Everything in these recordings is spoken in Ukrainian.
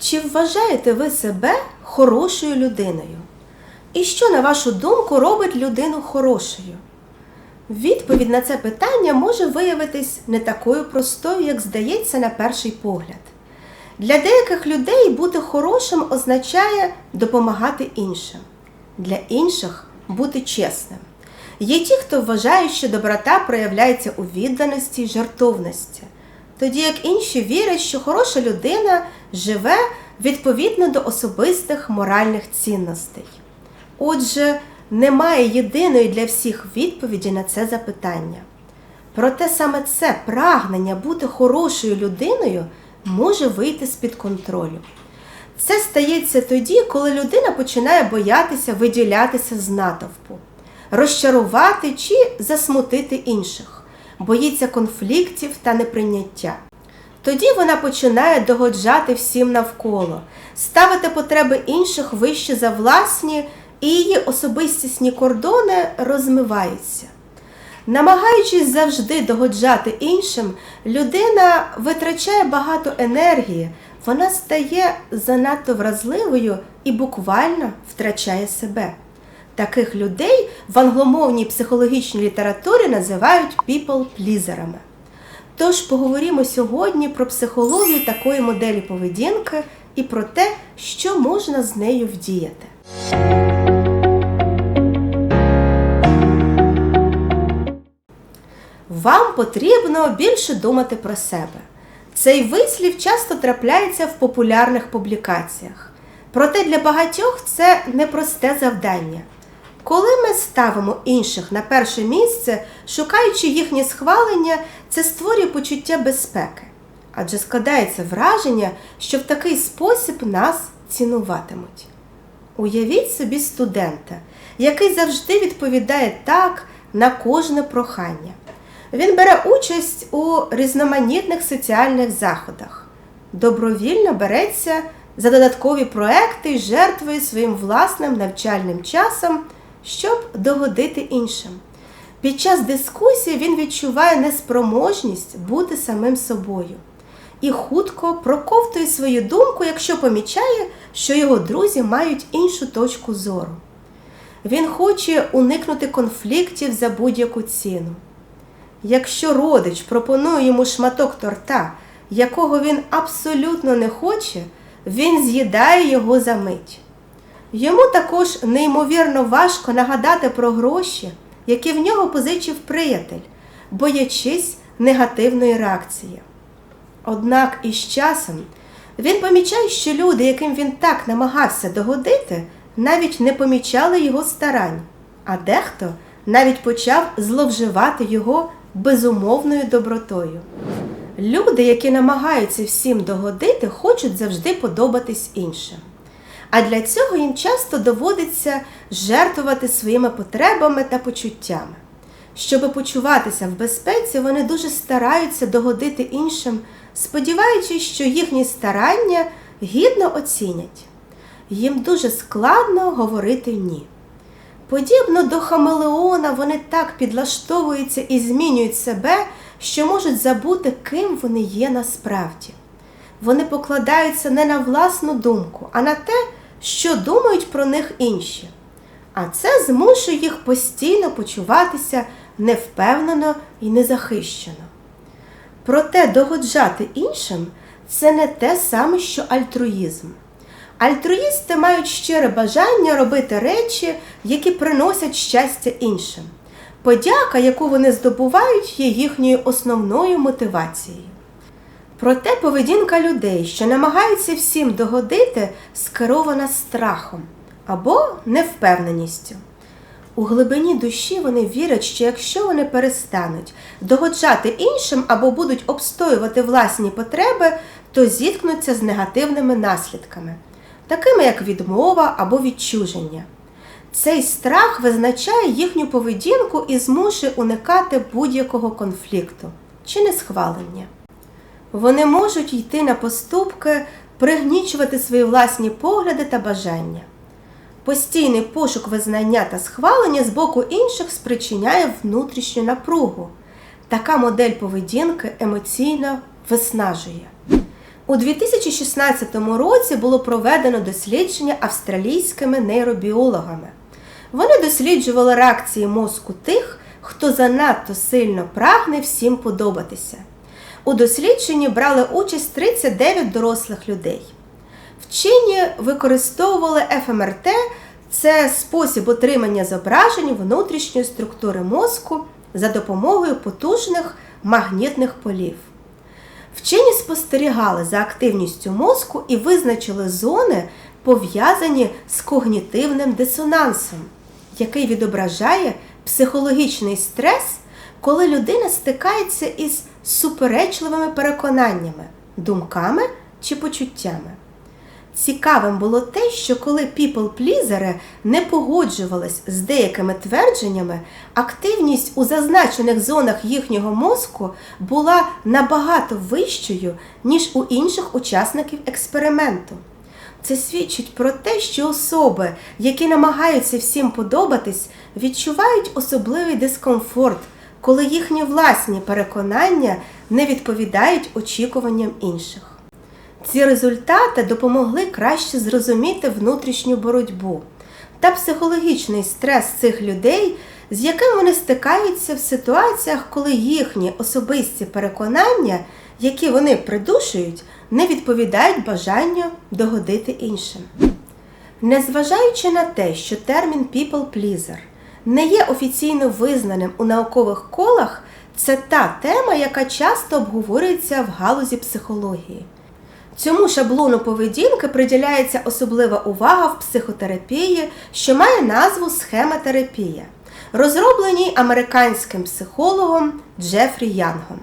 Чи вважаєте ви себе хорошою людиною? І що, на вашу думку, робить людину хорошою? Відповідь на це питання може виявитись не такою простою, як здається на перший погляд. Для деяких людей бути хорошим означає допомагати іншим, для інших бути чесним. Є ті, хто вважає, що доброта проявляється у відданості й жартовності, тоді як інші вірять, що хороша людина живе відповідно до особистих моральних цінностей. Отже, немає єдиної для всіх відповіді на це запитання. Проте саме це прагнення бути хорошою людиною може вийти з-під контролю. Це стається тоді, коли людина починає боятися виділятися з натовпу, розчарувати чи засмутити інших, боїться конфліктів та неприйняття. Тоді вона починає догоджати всім навколо, ставити потреби інших вище за власні, і її особистісні кордони розмиваються. Намагаючись завжди догоджати іншим, людина витрачає багато енергії, вона стає занадто вразливою і буквально втрачає себе. Таких людей в англомовній психологічній літературі називають people-плізерами. Тож поговоримо сьогодні про психологію такої моделі поведінки і про те, що можна з нею вдіяти. Вам потрібно більше думати про себе. Цей вислів часто трапляється в популярних публікаціях. Проте для багатьох це непросте завдання. Коли ми ставимо інших на перше місце, шукаючи їхнє схвалення, це створює почуття безпеки. Адже складається враження, що в такий спосіб нас цінуватимуть. Уявіть собі студента, який завжди відповідає так на кожне прохання. Він бере участь у різноманітних соціальних заходах, добровільно береться за додаткові проекти і жертвує своїм власним навчальним часом, щоб догодити іншим. Під час дискусії він відчуває неспроможність бути самим собою і хутко проковтує свою думку, якщо помічає, що його друзі мають іншу точку зору. Він хоче уникнути конфліктів за будь-яку ціну. Якщо родич пропонує йому шматок торта, якого він абсолютно не хоче, він з'їдає його за мить. Йому також неймовірно важко нагадати про гроші, які в нього позичив приятель, боячись негативної реакції. Однак із часом він помічає, що люди, яким він так намагався догодити, навіть не помічали його старань, а дехто навіть почав зловживати його безумовною добротою. Люди, які намагаються всім догодити, хочуть завжди подобатись іншим. А для цього їм часто доводиться жертвувати своїми потребами та почуттями. Щоб почуватися в безпеці, вони дуже стараються догодити іншим, сподіваючись, що їхні старання гідно оцінять. Їм дуже складно говорити ні. Подібно до хамелеона, вони так підлаштовуються і змінюють себе, що можуть забути, ким вони є насправді. Вони покладаються не на власну думку, а на те, що думають про них інші. А це змушує їх постійно почуватися невпевнено і незахищено. Проте догоджати іншим це не те саме, що альтруїзм. Альтруїсти мають щире бажання робити речі, які приносять щастя іншим. Подяка, яку вони здобувають, є їхньою основною мотивацією. Проте поведінка людей, що намагаються всім догодити, скерована страхом або невпевненістю. У глибині душі вони вірять, що якщо вони перестануть догоджати іншим або будуть обстоювати власні потреби, то зіткнуться з негативними наслідками, такими як відмова або відчуження. Цей страх визначає їхню поведінку і змушує уникати будь-якого конфлікту чи несхвалення. Вони можуть йти на поступки, пригнічувати свої власні погляди та бажання. Постійний пошук визнання та схвалення з боку інших спричиняє внутрішню напругу. Така модель поведінки емоційно виснажує. У 2016 році було проведено дослідження австралійськими нейробіологами. Вони досліджували реакції мозку тих, хто занадто сильно прагне всім подобатися. У дослідженні брали участь 39 дорослих людей. Вчені використовували ФМРТ це спосіб отримання зображень внутрішньої структури мозку за допомогою потужних магнітних полів. Вчені спостерігали за активністю мозку і визначили зони, пов'язані з когнітивним дисонансом, який відображає психологічний стрес, коли людина стикається із суперечливими переконаннями, думками чи почуттями. Цікавим було те, що коли people-плізери не погоджувались з деякими твердженнями, активність у зазначених зонах їхнього мозку була набагато вищою, ніж у інших учасників експерименту. Це свідчить про те, що особи, які намагаються всім подобатись, відчувають особливий дискомфорт, коли їхні власні переконання не відповідають очікуванням інших. Ці результати допомогли краще зрозуміти внутрішню боротьбу та психологічний стрес цих людей, з яким вони стикаються в ситуаціях, коли їхні особисті переконання, які вони придушують, не відповідають бажанню догодити іншим. Незважаючи на те, що термін people pleaser не є офіційно визнаним у наукових колах, це та тема, яка часто обговорюється в галузі психології. Цьому шаблону поведінки приділяється особлива увага в психотерапії, що має назву схемотерапія, розробленій американським психологом Джефрі Янгом.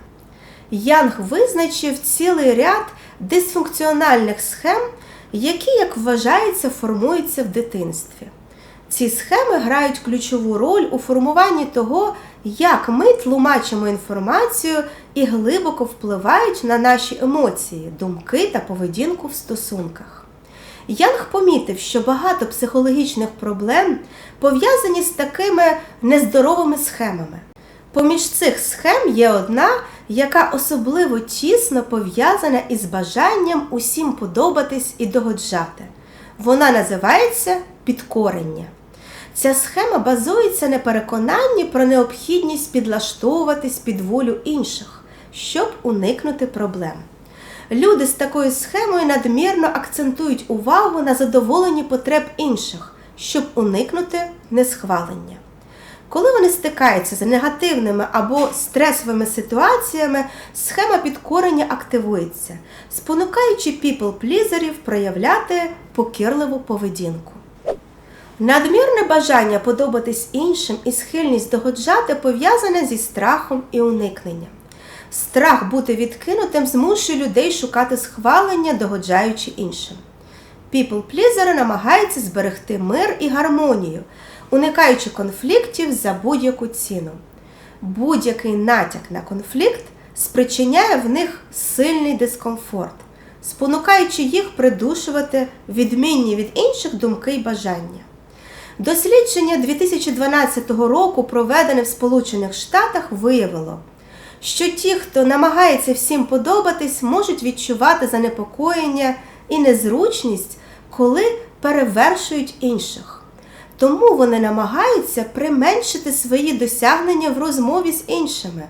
Янг визначив цілий ряд дисфункціональних схем, які, як вважається, формуються в дитинстві. Ці схеми грають ключову роль у формуванні того, як ми тлумачимо інформацію і глибоко впливають на наші емоції, думки та поведінку в стосунках. Янг помітив, що багато психологічних проблем пов'язані з такими нездоровими схемами. Поміж цих схем є одна, яка особливо тісно пов'язана із бажанням усім подобатись і догоджати. Вона називається підкорення. Ця схема базується на переконанні про необхідність підлаштовуватись під волю інших, щоб уникнути проблем. Люди з такою схемою надмірно акцентують увагу на задоволенні потреб інших, щоб уникнути несхвалення. Коли вони стикаються з негативними або стресовими ситуаціями, схема підкорення активується, спонукаючи піпл-плізерів проявляти покірливу поведінку. Надмірне бажання подобатись іншим і схильність догоджати пов'язане зі страхом і уникненням. Страх бути відкинутим змушує людей шукати схвалення, догоджаючи іншим. People-плізери намагаються зберегти мир і гармонію, уникаючи конфліктів за будь-яку ціну. Будь-який натяк на конфлікт спричиняє в них сильний дискомфорт, спонукаючи їх придушувати відмінні від інших думки й бажання. Дослідження 2012 року, проведене в Сполучених Штатах, виявило, що ті, хто намагається всім подобатись, можуть відчувати занепокоєння і незручність, коли перевершують інших. Тому вони намагаються применшити свої досягнення в розмові з іншими.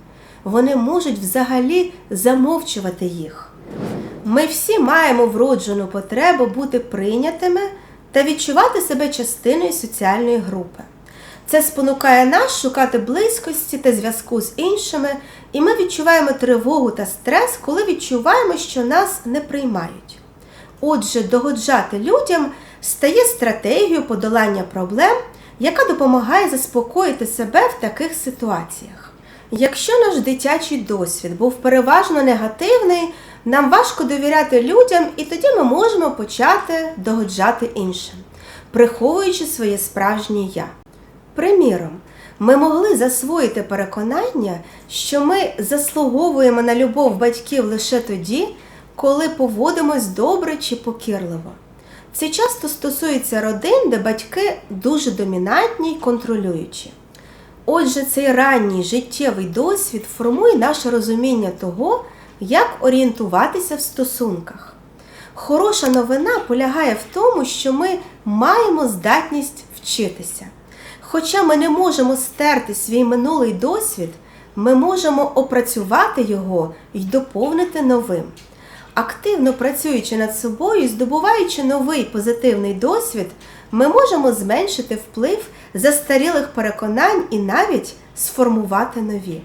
Вони можуть взагалі замовчувати їх. Ми всі маємо вроджену потребу бути прийнятими та відчувати себе частиною соціальної групи. Це спонукає нас шукати близькості та зв'язку з іншими, і ми відчуваємо тривогу та стрес, коли відчуваємо, що нас не приймають. Отже, догоджати людям стає стратегією подолання проблем, яка допомагає заспокоїти себе в таких ситуаціях. Якщо наш дитячий досвід був переважно негативний, нам важко довіряти людям, і тоді ми можемо почати догоджати іншим, приховуючи своє справжнє я. Приміром, ми могли засвоїти переконання, що ми заслуговуємо на любов батьків лише тоді, коли поводимось добре чи покірливо. Це часто стосується родин, де батьки дуже домінантні й контролюючі. Отже, цей ранній життєвий досвід формує наше розуміння того, як орієнтуватися в стосунках. Хороша новина полягає в тому, що ми маємо здатність вчитися. Хоча ми не можемо стерти свій минулий досвід, ми можемо опрацювати його і доповнити новим. Активно працюючи над собою здобуваючи новий позитивний досвід, ми можемо зменшити вплив застарілих переконань і навіть сформувати нові.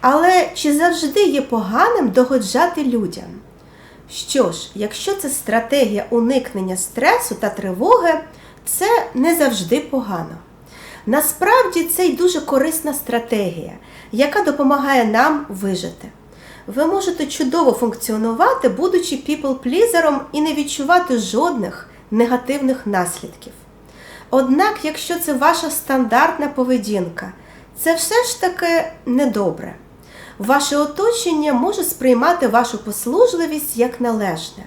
Але чи завжди є поганим догоджати людям? Що ж, якщо це стратегія уникнення стресу та тривоги, це не завжди погано. Насправді це й дуже корисна стратегія, яка допомагає нам вижити. Ви можете чудово функціонувати, будучи people-плізером і не відчувати жодних негативних наслідків. Однак, якщо це ваша стандартна поведінка, це все ж таки недобре. Ваше оточення може сприймати вашу послужливість як належне,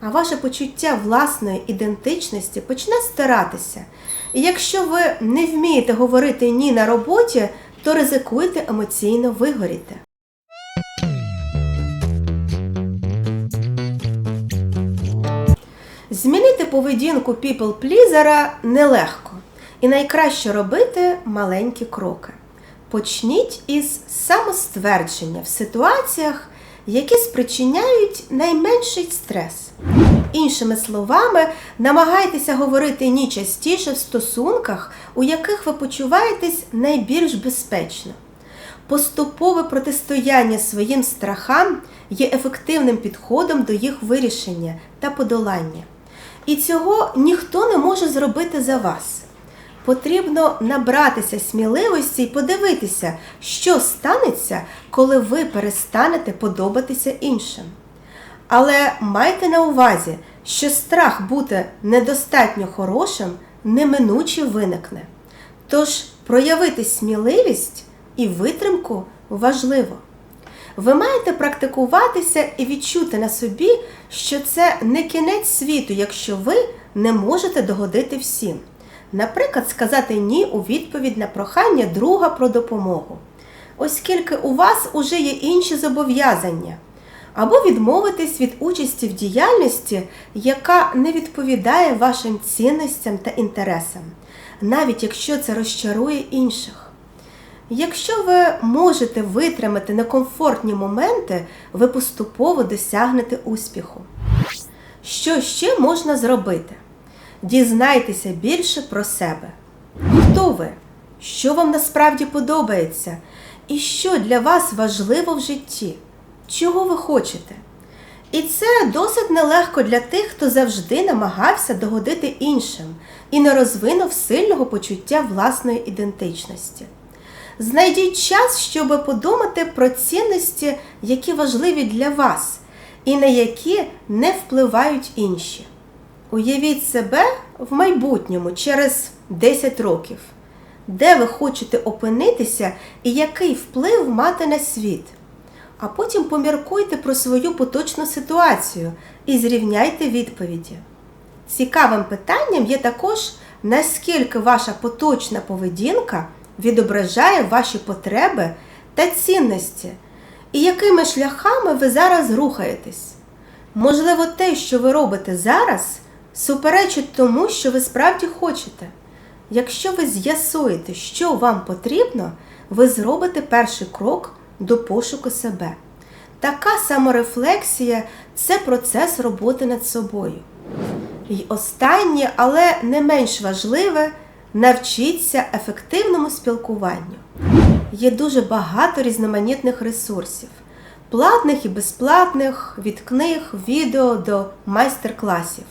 а ваше почуття власної ідентичності почне стиратися. І якщо ви не вмієте говорити ні на роботі, то ризикуєте емоційно вигоріти. Змінити поведінку people-плізера нелегко, і найкраще робити маленькі кроки. Почніть із самоствердження в ситуаціях, які спричиняють найменший стрес. Іншими словами, намагайтеся говорити ні частіше в стосунках, у яких ви почуваєтесь найбільш безпечно. Поступове протистояння своїм страхам є ефективним підходом до їх вирішення та подолання. І цього ніхто не може зробити за вас. Потрібно набратися сміливості і подивитися, що станеться, коли ви перестанете подобатися іншим. Але майте на увазі, що страх бути недостатньо хорошим неминуче виникне. Тож проявити сміливість і витримку важливо. Ви маєте практикуватися і відчути на собі, що це не кінець світу, якщо ви не можете догодити всім. Наприклад, сказати ні у відповідь на прохання друга про допомогу, оскільки у вас уже є інші зобов'язання, або відмовитись від участі в діяльності, яка не відповідає вашим цінностям та інтересам, навіть якщо це розчарує інших. Якщо ви можете витримати некомфортні моменти, ви поступово досягнете успіху. Що ще можна зробити? Дізнайтеся більше про себе. Хто ви? Що вам насправді подобається? І що для вас важливо в житті? Чого ви хочете? І це досить нелегко для тих, хто завжди намагався догодити іншим і не розвинув сильного почуття власної ідентичності. Знайдіть час, щоб подумати про цінності, які важливі для вас, і на які не впливають інші. Уявіть себе в майбутньому через 10 років, де ви хочете опинитися і який вплив мати на світ. А потім поміркуйте про свою поточну ситуацію і зрівняйте відповіді. Цікавим питанням є також, наскільки ваша поточна поведінка відображає ваші потреби та цінності, і якими шляхами ви зараз рухаєтесь. Можливо, те, що ви робите зараз, суперечить тому, що ви справді хочете. Якщо ви з'ясуєте, що вам потрібно, ви зробите перший крок до пошуку себе. Така саморефлексія це процес роботи над собою. І останнє, але не менш важливе, навчіться ефективному спілкуванню. Є дуже багато різноманітних ресурсів, платних і безплатних, від книг, відео до майстер-класів.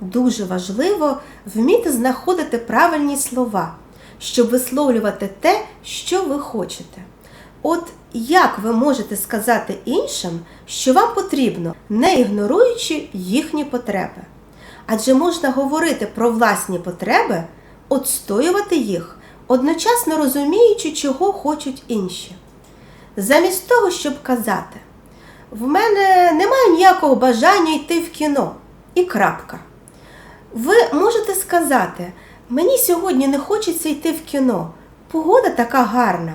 Дуже важливо вміти знаходити правильні слова, щоб висловлювати те, що ви хочете. От як ви можете сказати іншим, що вам потрібно, не ігноруючи їхні потреби? Адже можна говорити про власні потреби, отстоювати їх, одночасно розуміючи, чого хочуть інші. Замість того, щоб казати, в мене немає ніякого бажання йти в кіно і крапка. Ви можете сказати, мені сьогодні не хочеться йти в кіно, погода така гарна.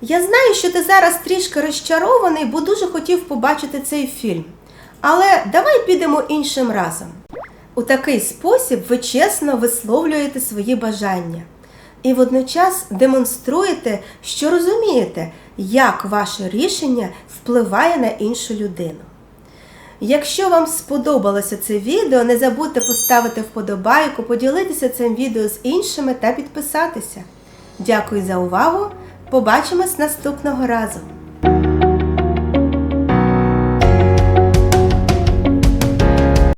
Я знаю, що ти зараз трішки розчарований, бо дуже хотів побачити цей фільм. Але давай підемо іншим разом. У такий спосіб ви чесно висловлюєте свої бажання і водночас демонструєте, що розумієте, як ваше рішення впливає на іншу людину. Якщо вам сподобалося це відео, не забудьте поставити вподобайку, поділитися цим відео з іншими та підписатися. Дякую за увагу! Побачимось наступного разу!